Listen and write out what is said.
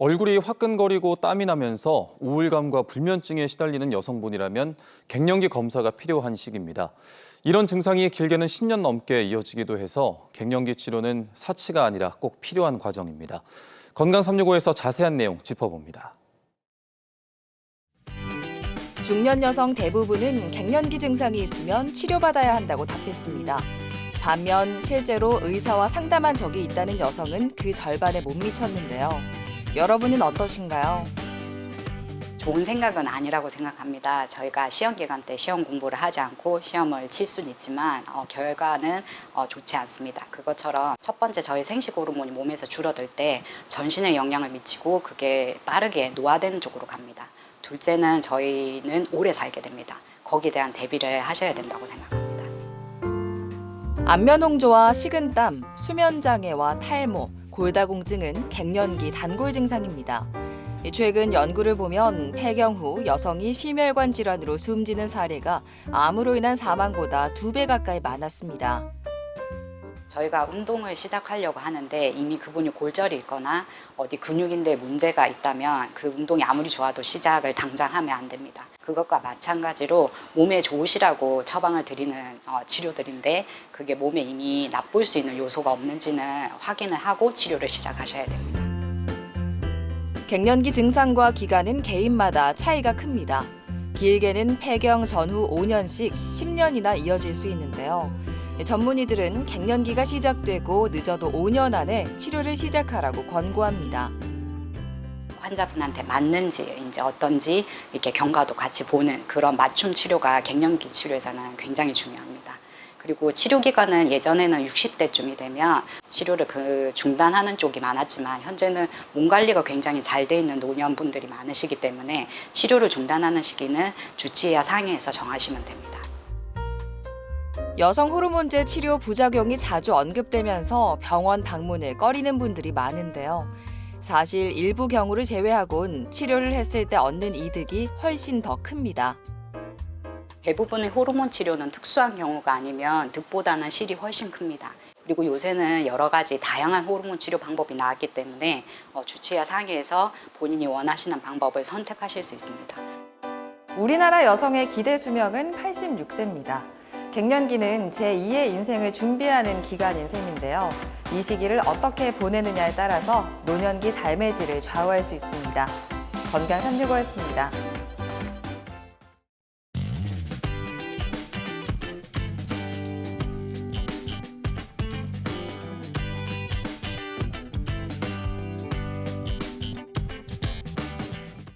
얼굴이 화끈거리고 땀이 나면서 우울감과 불면증에 시달리는 여성분이라면 갱년기 검사가 필요한 시기입니다. 이런 증상이 길게는 10년 넘게 이어지기도 해서 갱년기 치료는 사치가 아니라 꼭 필요한 과정입니다. 건강 365에서 자세한 내용 짚어봅니다. 중년 여성 대부분은 갱년기 증상이 있으면 치료받아야 한다고 답했습니다. 반면 실제로 의사와 상담한 적이 있다는 여성은 그 절반에 못 미쳤는데요. 여러분은 어떠신가요? 좋은 생각은 아니라고 생각합니다. 저희가 시험 기간 때 시험 공부를 하지 않고 시험을 칠 수는 있지만 어, 결과는 어, 좋지 않습니다. 그것처럼 첫 번째 저희 생식 호르몬이 몸에서 줄어들 때 전신에 영향을 미치고 그게 빠르게 노화되는 쪽으로 갑니다. 둘째는 저희는 오래 살게 됩니다. 거기에 대한 대비를 하셔야 된다고 생각합니다. 안면 홍조와 식은땀, 수면 장애와 탈모, 골다공증은 갱년기 단골 증상입니다. 이 최근 연구를 보면 폐경 후 여성이 심혈관 질환으로 숨지는 사례가 암으로 인한 사망보다 두 배 가까이 많았습니다. 저희가 운동을 시작하려고 하는데 이미 그분이 골절이 있거나 어디 근육인데 문제가 있다면 그 운동이 아무리 좋아도 시작을 당장 하면 안 됩니다. 그것과 마찬가지로 몸에 좋으시라고 처방을 드리는 어, 치료들인데 그게 몸에 이미 나쁠 수 있는 요소가 없는지는 확인을 하고 치료를 시작하셔야 됩니다. 갱년기 증상과 기간은 개인마다 차이가 큽니다. 길게는 폐경 전후 5년씩 10년이나 이어질 수 있는데요. 전문의들은 갱년기가 시작되고 늦어도 5년 안에 치료를 시작하라고 권고합니다. 환자분한테 맞는지 이제 어떤지 이렇게 경과도 같이 보는 그런 맞춤 치료가 갱년기 치료에서는 굉장히 중요합니다. 그리고 치료 기간은 예전에는 60대쯤이 되면 치료를 그 중단하는 쪽이 많았지만 현재는 몸 관리가 굉장히 잘 돼 있는 노년분들이 많으시기 때문에 치료를 중단하는 시기는 주치의와 상의해서 정하시면 됩니다. 여성 호르몬제 치료 부작용이 자주 언급되면서 병원 방문을 꺼리는 분들이 많은데요. 사실 일부 경우를 제외하곤 치료를 했을 때 얻는 이득이 훨씬 더 큽니다. 대부분의 호르몬 치료는 특수한 경우가 아니면 득보다는 실이 훨씬 큽니다. 그리고 요새는 여러 가지 다양한 호르몬 치료 방법이 나왔기 때문에 어, 주치의와 상의해서 본인이 원하시는 방법을 선택하실 수 있습니다. 우리나라 여성의 기대 수명은 86세입니다. 갱년기는 제2의 인생을 준비하는 기간인 셈인데요. 이 시기를 어떻게 보내느냐에 따라서 노년기 삶의 질을 좌우할 수 있습니다. 건강 365였습니다.